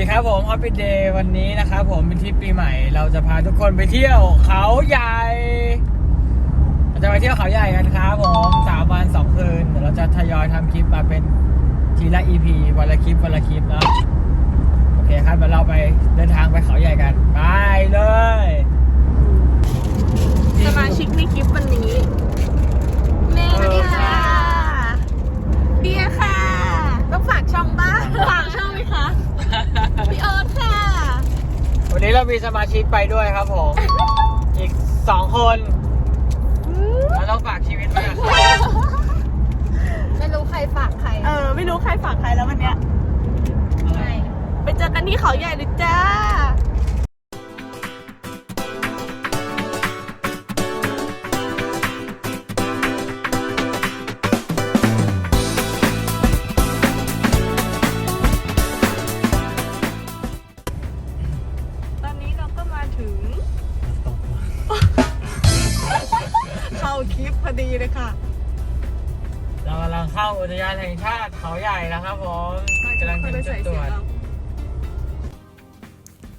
ดีครับผมฮอปปี้เดย์วันนี้นะครับผมเป็นทริปปีใหม่ เราจะพาทุกคนไปเที่ยวเขาใหญ่ เราจะไปเที่ยวเขาใหญ่กันครับผมสามวันสองคืนเดี๋ยวเราจะทยอยทำคลิปมาเป็นทีละ EP วันละคลิปวันละคลิปเนาะโอเคครับเดี๋ยวเราไปเดินทางไปเขาใหญ่กันไปเลยสมาชิกในคลิปวันนี้เมย์สวัสดีค่ะเดียค่ะ ต้องฝากช่องบ้างฝากช่องไหมคะพี่เอิร์ธค่ะ วันนี้เรามีสมาชิกไปด้วยครับผม อีกสองคนเราต้องฝากชีวิตไว้กับเขาไม่รู้ใครฝากใครเออ ไม่รู้ใครฝากใครแล้ววันเนี้ยอะไรไปเจอกันที่เขาใหญ่เลยจ้า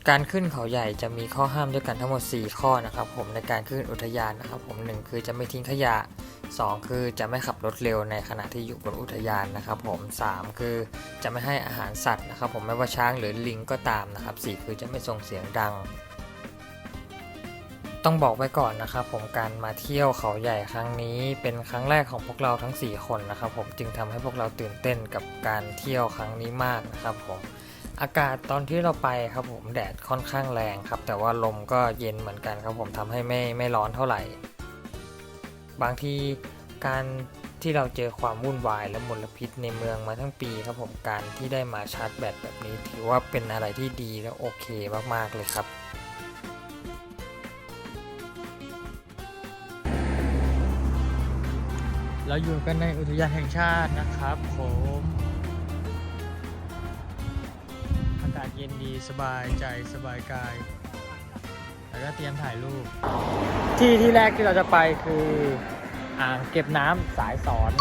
การขึ้นเขาใหญ่จะมีข้อห้ามด้วยกันทั้งหมด 4 ข้อนะครับผมในการขึ้นอุทยานนะครับผมหนึ่งคือจะไม่ทิ้งขยะ 2 คือจะไม่ขับรถเร็วในขณะที่อยู่บนอุทยานนะครับผม 3 คือจะไม่ให้อาหารสัตว์นะครับผมไม่ว่าช้างหรือลิงก็ตามนะครับ 4 คือจะไม่ส่งเสียงดัง ต้องบอกไว้ก่อนนะครับผมการมาเที่ยวเขาใหญ่ครั้งนี้ เป็นครั้งแรกของพวกเราทั้ง 4 คนนะครับผมจึงทำให้พวกเราตื่นเต้นกับการเที่ยวครั้งนี้มากนะครับผม อากาศตอนที่เราไปครับผมแดดค่อนข้างแรงครับ แต่ว่าลมก็เย็นเหมือนกันครับผมทำให้ไม่ไม่ร้อนเท่าไหร่ บางทีการที่เราเจอความวุ่นวายและมลพิษในเมืองมาทั้งปีครับผมการที่ได้มาชาร์จแบตแบบนี้ ถือว่าเป็นอะไรที่ดีและโอเคมากๆเลยครับ เราอยู่กันในอุทยานแห่งชาตินะครับผม ศเย็นดีสบายใจสบายกาย แล้วก็เตรียมถ่ายรูป ที่ที่แรกที่เราจะไปคืออ่างเก็บน้ำสายสอน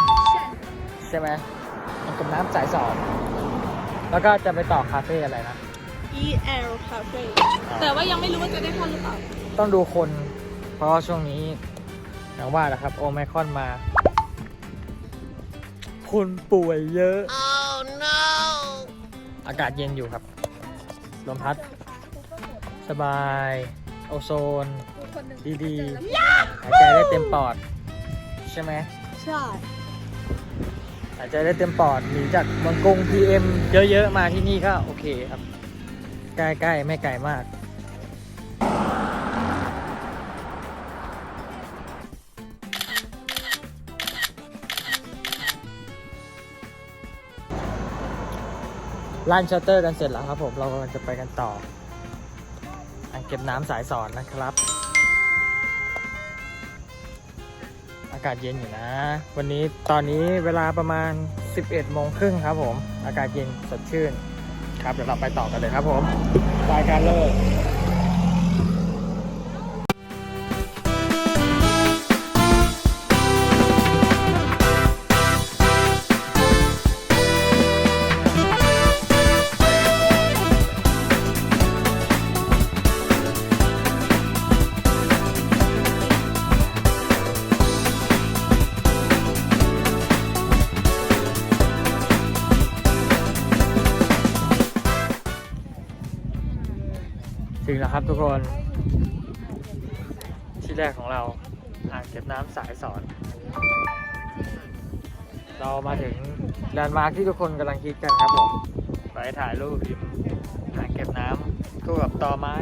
ใช่ไหมอ่างเก็บน้ำสายสอน แล้วก็จะไปต่อคาเฟ่อะไรนะ EL Cafe แต่ว่ายังไม่รู้ว่าจะได้เข้าหรือเปล่า ต้องดูคน เพราะว่าช่วงนี้อย่างว่าแหละครับ โอไมครอนมา คนป่วยเยอะ Oh no อากาศเย็นอยู่ครับ ลมพัด สบาย โอโซน ดีๆ หายใจได้เต็มปอด ใช่ไหม ใช่ หายใจได้เต็มปอดหนีจากเมืองกรุง PM เยอะๆ มาที่นี่ก็โอเคครับ ใกล้ๆ ไม่ไกลมาก ลั่นชัตเตอร์กันเสร็จแล้วครับผมเรากำลังจะไปกันต่ออ่างเก็บน้ำสายสอนนะครับ อากาศเย็นอยู่นะ วันนี้ตอนนี้เวลาประมาณ 11โมงครึ่งครับผม อากาศเย็นสดชื่น ครับเดี๋ยวเราไปต่อกันเลยครับผมรายการเลิก ทุกคน ที่แรกของเราอ่างเก็บน้ำสายสอน เรามาถึงแลนด์มาร์คที่ทุกคนกำลังคิดกันครับผมไปถ่ายรูปริมอ่างเก็บน้ำคู่กับตอไม้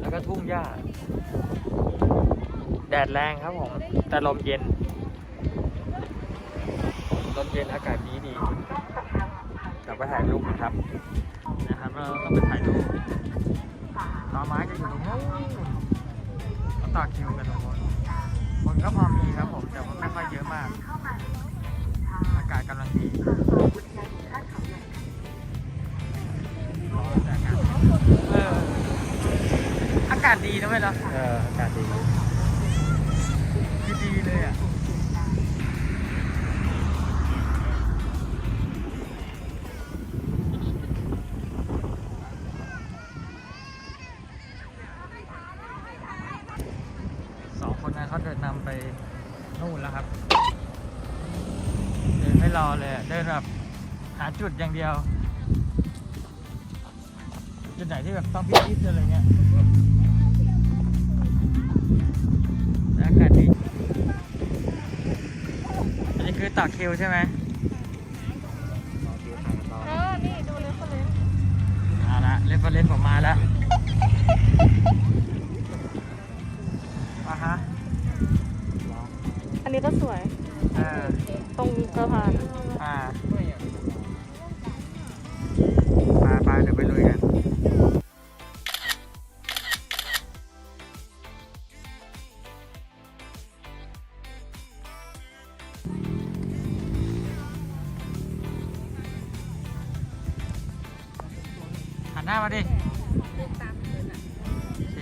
แล้วก็ทุ่งหญ้า แดดแรงครับผม แต่ลมเย็นลมเย็นอากาศดีดีเดี๋ยวไปถ่ายรูปนะครับ เดียวจุดไหนที่แบบต้องพิชิตอะไรเงี้ยแล้วอากาศดีอันนี้คือต่อคิวใช่ไหมเออ นี่ ดูเลยคนเลยเอาละเรฟเฟรนซ์ผมมาแล้วมาฮะอันนี้ก็สวยเออตรงสะพาน อ่า หันหน้ามาดิโอเค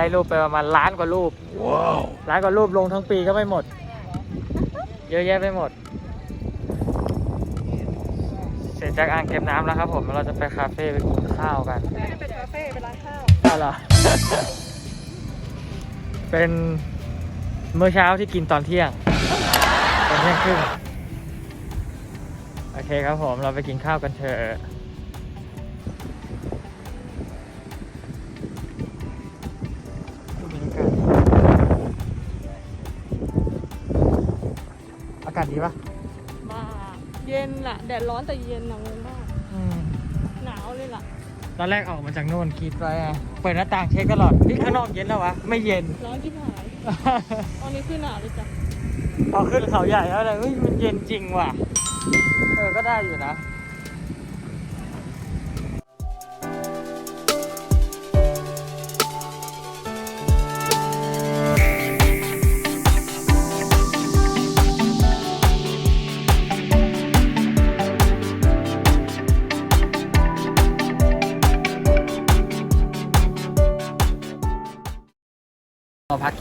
ได้รูปไปประมาณล้านกว่ารูปว้าวล้านกว่ารูปลงทั้งปีก็ไม่หมด เยอะแยะไปหมด เสร็จจากอ่างเก็บน้ำแล้วครับผมเราจะไปคาเฟ่ไปกินข้าวกันไม่ได้เป็นคาเฟ่เป็นร้านข้าวอ้าวเหรอ เป็นมื้อเช้าที่กินตอนเที่ยงตอนเที่ยงครึ่งโอเคครับผมเราไปกินข้าวกันเถอะ อากาศดีปะมากเย็นล่ะ แดดร้อนแต่เย็นนะงงมากอืมหนาวเลยล่ะ ตอนแรกออกมาจากโน่นคิดไว้อะเปิดหน้าต่างเช็คตลอดนี่ข้างนอกเย็นแล้ววะ ไม่เย็น ร้อนที่หาย ตอนนี้คือหนาวเลยจ้ะ พอขึ้นเขาใหญ่แล้วเลยเฮ้ยมันเย็นจริงว่ะ เออ ก็ได้อยู่นะ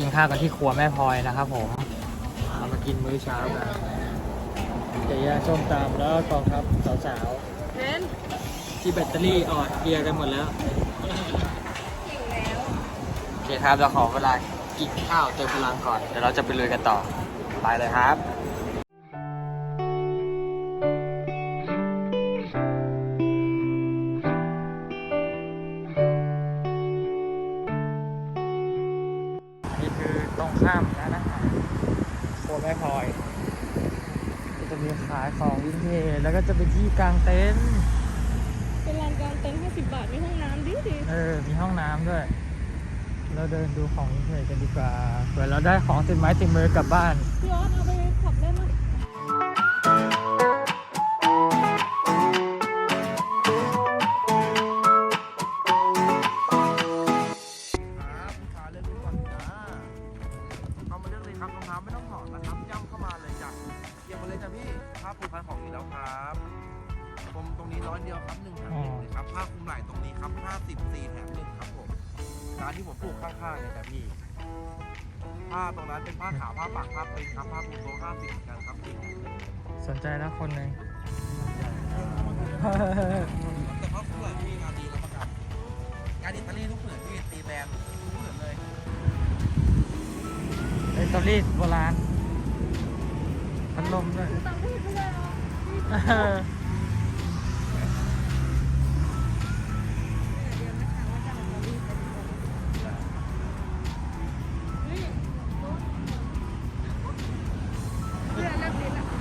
นข้าวกันที่ครัวแม่พลอยนะครับผมเรามากินมื้อเช้ากันไก่ย่างส้มตำแล้วก็กองทัพสาวเห็นๆที่แบตเตอรี่อ่อนเพลียกันหมดแล้ว โอเคครับเราขอเวลากินข้าวเติมพลังก่อนเดี๋ยวเราจะไปลุยกันต่อไปเลยครับ ที่กลางเต็นท์เป็นลานกลางเต็นท์50บาท มีห้องน้ำดีดีเออ มีห้องน้ำด้วย เราเดินดูของวินเทจกันดีกว่าเผื่อเราได้ของติดไม้ติดมือกลับบ้านพี่ออสเอาไปขับเล่นนะครับลูกค้าเลือกดูก่อนจ้าเข้ามาเลือกเลยครับรองเท้าไม่ต้องถอดนะครับย่ำ กี่ยวมาเลยจ้ะพี่ผ้าปูพันของอยู่แล้วครับผมตรงนี้ร้อยเดียวครับหนึ่งแถมหนึ่งเลยครับผ้าคลุมไหล่ตรงนี้ครับห้าสิบสี่แถมหนึ่งครับผมร้านที่ผมปลูกข้างๆเนี่ยจ้ะพี่ผ้าตรงนั้นเป็นผ้าขาวผ้าปากผ้าเป็นครับผ้าปูโต๊ะห้าสิบเหมือนกันครับพี่สนใจแล้วคนหนึ่งแต่ผ้าคลุมไหล่พี่งานดีรับประกันงานอิตาลีทุกผืนพี่ตีแบรนด์ทุกผืนเลยไอตอรี่โบราณ พัดลมด้วย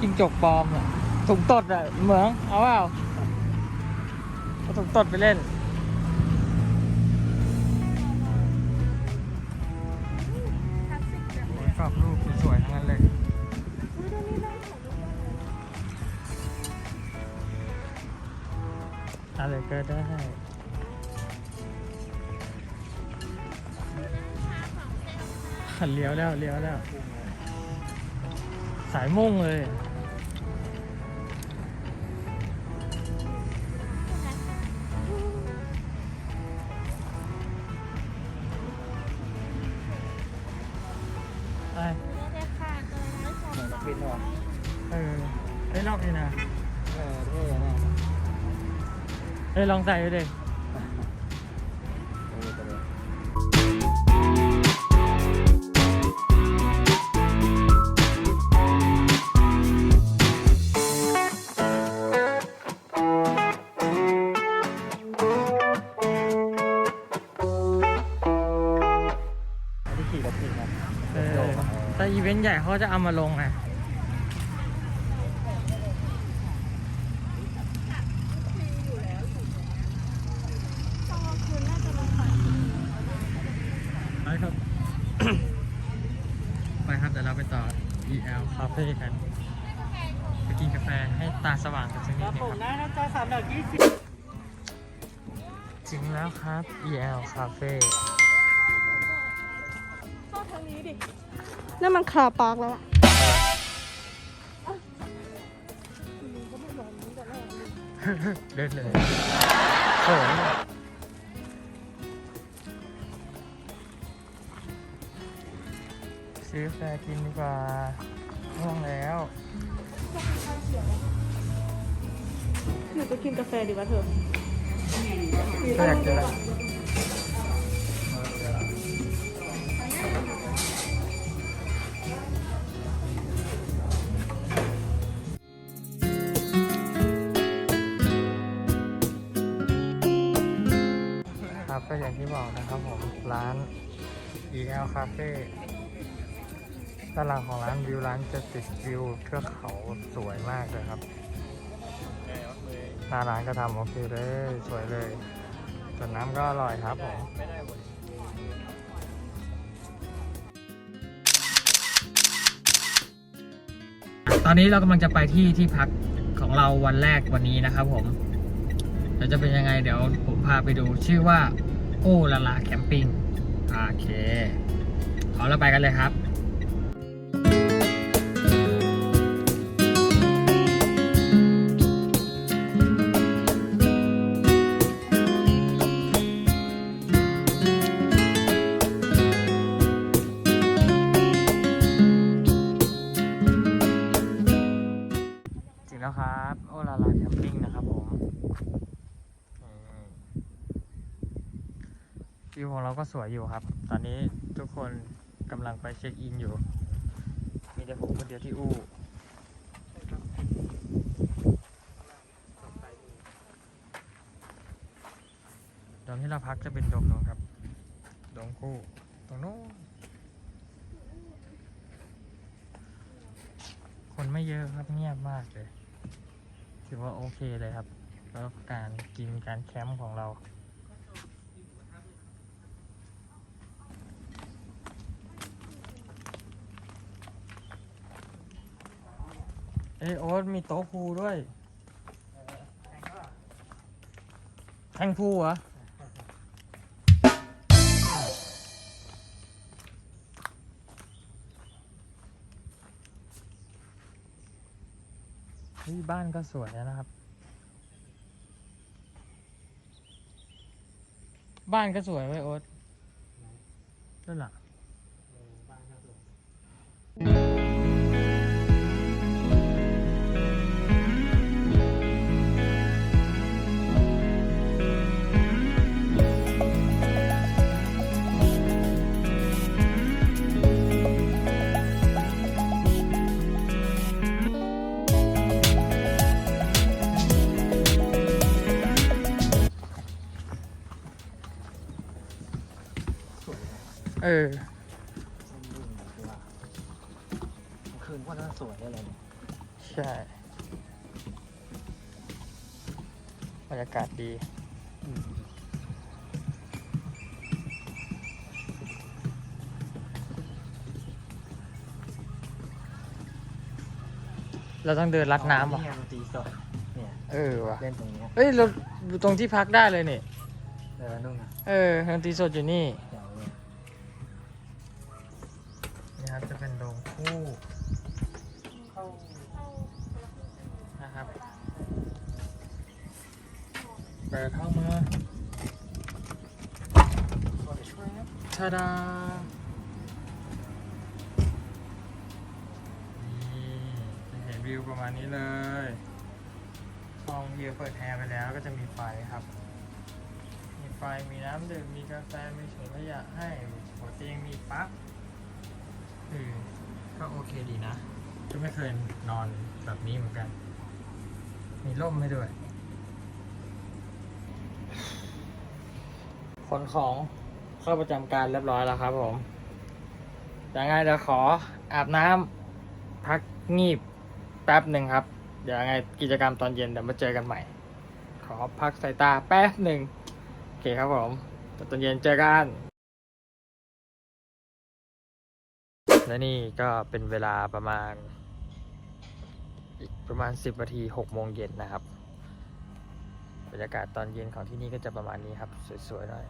จิงจกปลอมอะถุงตดอะเหมือง เอาเปล่าเอาถุงตดไปเล่น ก็ได้ เลี้ยวแล้วเลี้ยวแล้ว สายมุ่งเลยไปเหมือนปิดหรอเออไอ้รอบเลยนะ เออเท่นะ เอ้ยลองใส่ดูดิเออไปเลยที่ขี่กับขี่นะเออแต่อีเวนต์ใหญ่เขาจะเอามาลงไงไปครับ ไปครับ เดี๋ยวเราไปต่อ EL Cafe กันไปกินกาแฟให้ตาสว่างกันสักนิดนึงครับได้นะจ๊ะสามดอกยี่สิบถึงแล้วครับ EL Cafe นั่นมันคาปาร์กแล้วอะเดินเลยโอ้ ซื้อกาแฟกินดีกว่าง่วงแล้วหนูจะกินกาแฟดีวะเธอก็อยากจะอะไรครับก็อย่างที่บอกนะครับผม ร้าน EL Cafe ด้านหลังของร้านวิวร้านจะติดวิวเทือกเขาสวยมากเลยครับหน้าร้านก็ทำโอเคเลย สวยเลยส่วนน้ำก็อร่อยครับผมตอนนี้เรากำลังจะไปที่ที่พักของเราวันแรกวันนี้นะครับผมเดี๋ยวจะเป็นยังไงเดี๋ยวผมพาไปดูชื่อว่า โอลาลาแคมปิ้งโอเคเอาเราไปกันเลยครับ ก็สวยอยู่ครับ ตอนนี้ทุกคนกำลังไปเช็คอินอยู่ มีแต่ผมคนเดียวที่อู้ดมที่เราพักจะเป็นดมนู้นครับดมคู่ตรงนู้นคนไม่เยอะครับเงียบมากเลยถือว่าโอเคเลยครับ แล้วการกินการแคมป์ของเรา เอยโอ๊ตมีโต๊ะพูด้วยแทงพูเหรอเฮ้ยบ้านก็สวยนะครับ บ้านก็สวยไว้ยโอ๊ตนั่นแหละากาศดีเราต้องเดินลัดน้ำอะนี่ไงดนตรีสดเนี่ยเออว่ะเล่นตรงเนี้ยเฮ้ยเราอยู่ตรงที่พักได้เลยนี่เออนู่นนะเออดนตรีสดอยู่นี่ โอเคดีนะ ก็ไม่เคยนอนแบบนี้เหมือนกัน มีร่มให้ด้วย ขนของเข้าประจำการเรียบร้อยแล้วครับผมยังไงเดี๋ยวขออาบน้ำพักงีบแป๊บหนึ่งครับ เดี๋ยวยังไงกิจกรรมตอนเย็นเดี๋ยวมาเจอกันใหม่ ขอพักสายตาแป๊บหนึ่งโอเคครับผมเดี๋ยวตอนเย็นเจอกัน และนี่ก็เป็นเวลาประมาณ อีกประมาณ 10นาที6โมงเย็นนะครับ บรรยากาศตอนเย็นของที่นี่ก็จะประมาณนี้ครับ สวยๆหน่อย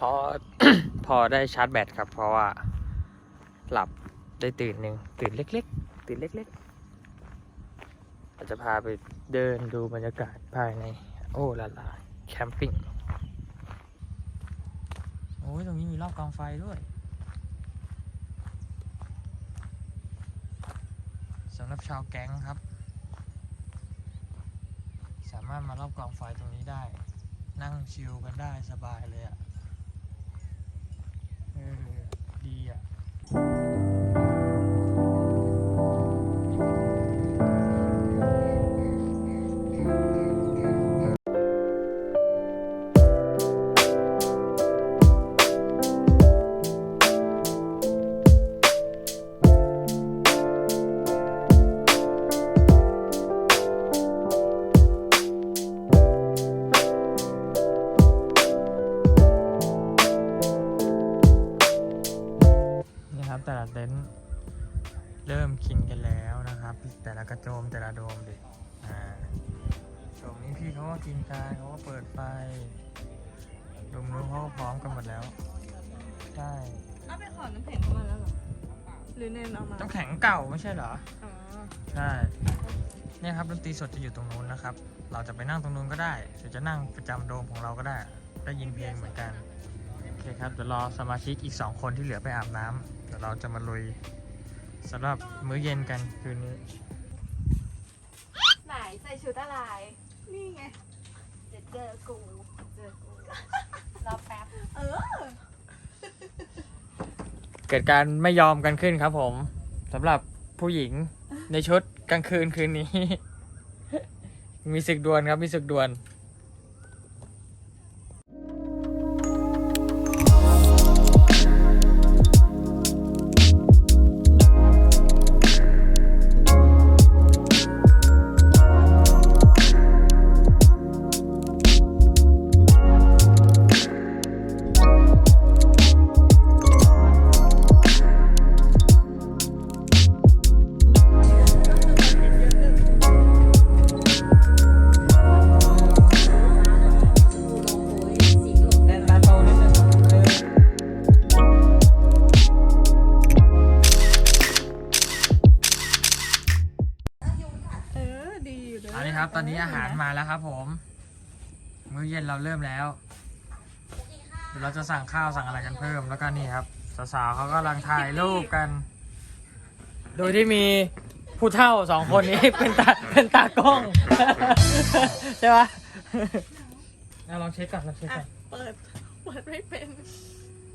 พอ พอได้ชาร์จแบตครับ เพราะว่าหลับได้ตื่นหนึ่งตื่นเล็ก ๆ ตื่นเล็กๆอาจจะพาไปเดินดูบรรยากาศภายใน โอ้ลาลาแคมปิ้ง อ้ยตรงนี้มีรอบกองไฟด้วยสำหรับชาวแก๊งครับ สามารถมารอบกองไฟตรงนี้ได้ นั่งชิลกันได้สบายเลยอะ่ะเออดีอะ ใช่เหรอ อ๋อใช่เนี่ยครับดนตรีสดจะอยู่ตรงนู้นนะครับ เราจะไปนั่งตรงนู้นก็ได้หรือจะนั่งประจำโดมของเราก็ได้ ได้ยินเพลงเหมือนกัน โอเคครับ เดี๋ยวรอสมาชิกอีก 2 คนที่เหลือไปอาบน้ำเดี๋ยวเราจะมาลุยสำหรับมื้อเย็นกันคืนนี้ ไหนใส่ชุดอะไร นี่ไง เดี๋ยวเจอกูเจอกูรอแป๊บ เออ เกิดการไม่ยอมกันขึ้นครับผมสำหรับ ผู้หญิงในชุดกลางคืนคืนนี้ มีศึกดวลครับมีศึกดวล เย็นเราเริ่มแล้วเดี๋ยวเราจะสั่งข้าวสั่งอะไรกันเพิ่มแล้วก็นี่ครับสาวๆเขากำลังถ่ายรูปกัน โดยที่มีผู้เฒ่าสองคนนี้ เป็นตาเป็นตากล้อง ใช่ปะเอาลองเช็คก่อนลองเช็คอะก่อนเปิดเปิดไม่เป็น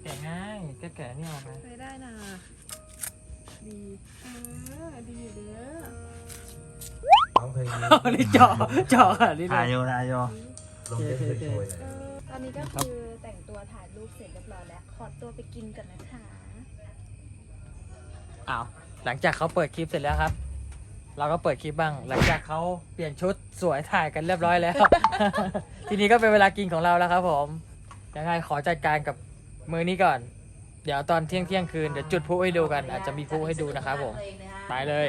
แกะง่ายแกะแกะนี่ออกไหมไม่ได้นะดีเออดีอยู่เด้อ ร้องเพลงนี้อันนี้จ่อจ่ออันนี้เลถ่ายยอยู่ถ่ายอยู่ ลงเพลงสวยๆหน่อยตอนนี้ก็คือแต่งตัวถ่ายรูปเสร็จเรียบร้อยแล้ว ขอตัวไปกินก่อนนะคะ อ้าวหลังจากเขาเปิดคลิปเสร็จแล้วครับ เราก็เปิดคลิปบ้าง หลังจากเขาเปลี่ยนชุดสวยถ่ายกันเรียบร้อยแล้ว ทีนี้ก็เป็นเวลากินของเราแล้วครับผมยังไงขอจัดการกับมือนี้ก่อน เดี๋ยวตอนเที่ยงเที่ยงคืนเดี๋ยวจุดพลุให้ดูกัน อาจจะมีพลุให้ดูนะครับผม ไปเลย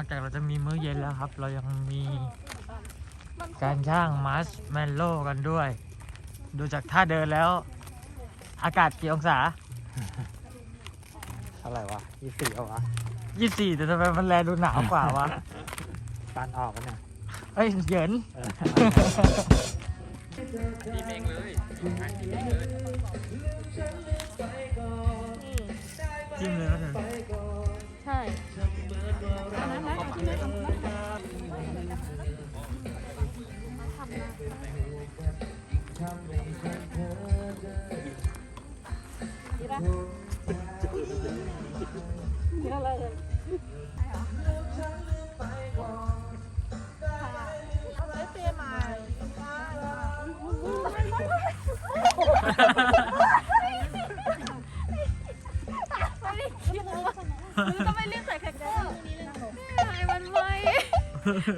อกจากเราจะมีมื้อเย็นแล้วครับ เรายังมีการย่างมัสแมนโล่กันด้วย ดูจากท่าเดินแล้ว อากาศกี่องศาเท่าไหร่วะยี่สิบเอาวะยี่สี่แต่ทำไมมันแลดูหนาวกว่าวะปันออกกันเนี่ยเอ้ยเหยินเออจิ้มเลยนะเถอะ ใช่อันนั้นนะที่นี่ทำนะดีปะ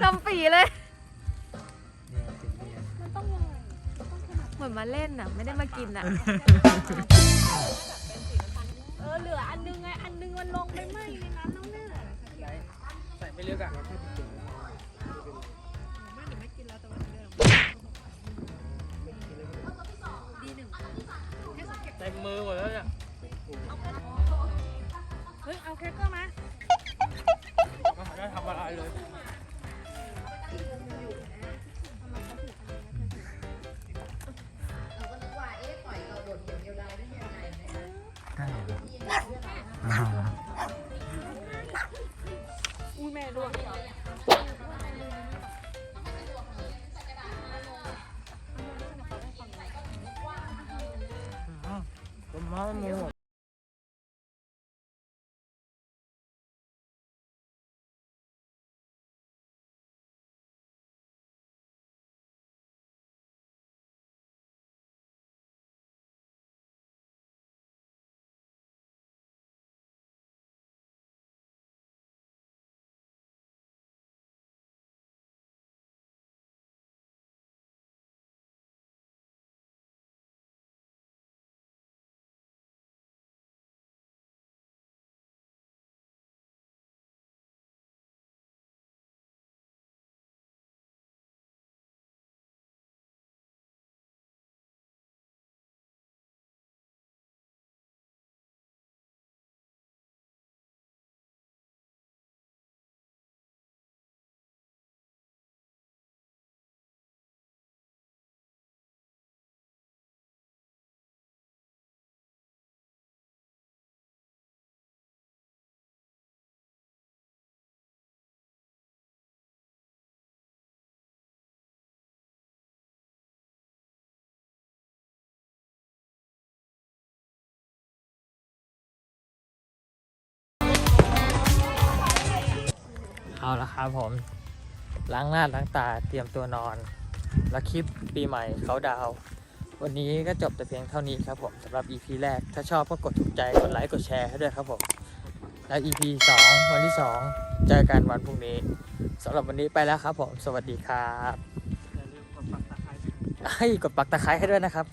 ทำปีเลยเหมือนมาเล่นอะ ไม่ได้มากินอะ เอาละครับผม ล้างหน้าล้างตาเตรียมตัวนอน แล้วคลิปปีใหม่เขาดาวน์วันนี้ก็จบแต่เพียงเท่านี้ครับผมสำหรับ EP แรก ถ้าชอบก็กดถูกใจ กดไลค์ กดแชร์ให้ด้วยครับผม แล้ว EP 2 วันที่ 2 เจอกันวันพรุ่งนี้สำหรับวันนี้ไปแล้วครับผม สวัสดีครับอย่าลืมกดปักตะไคร้ให้กดปักตะไคร้ให้ด้วยนะครับ